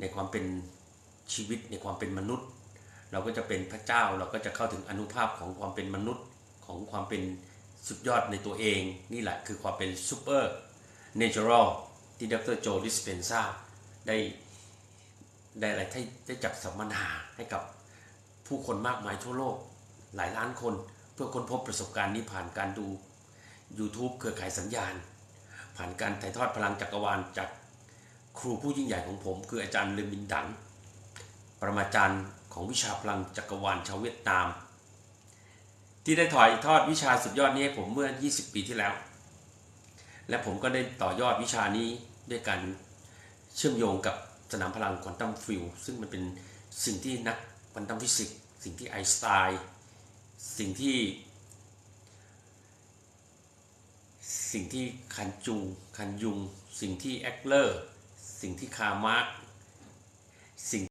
ในความเป็นชีวิตในความเป็นมนุษย์ เราก็จะเป็นพระเจ้าเราก็จะเข้าถึงอนุภาพของความเป็นมนุษย์ของความเป็นสุดยอดในตัวเอง นี่แหละคือความเป็นซูเปอร์เนเชอรัลที่ดรโจดิสเพนซาได้ได้อะไรได้ได้จัดสัมมนาให้กับผู้คนมากมายทั่วโลกหลายล้านคน เพื่อค้นพบประสบการณ์นี้ผ่านการดู YouTube เครือข่ายสัญญาณ ผ่านการถ่ายทอดพลังจักรวาลจาก ครูผู้ยิ่งใหญ่ของผมคืออาจารย์เลมินดังปรมาจารย์ของวิชาพลังจักรวาลชาวเวียดนาม ที่ได้ถ่ายทอดวิชาสุดยอดนี้ให้ผมเมื่อ 20 ปีที่แล้ว และผมก็ได้ต่อยอดวิชานี้ด้วยการเชื่อมโยงกับสนามพลังควอนตัมฟิลซึ่งมันเป็นสิ่งที่นักควอนตัมฟิสิกส์สิ่งที่ไอน์สไตน์สิ่งที่ สิ่งที่คันจูคันยุง สิ่งที่แอคเลอร์ สิ่งที่คามาร์กสิ่ง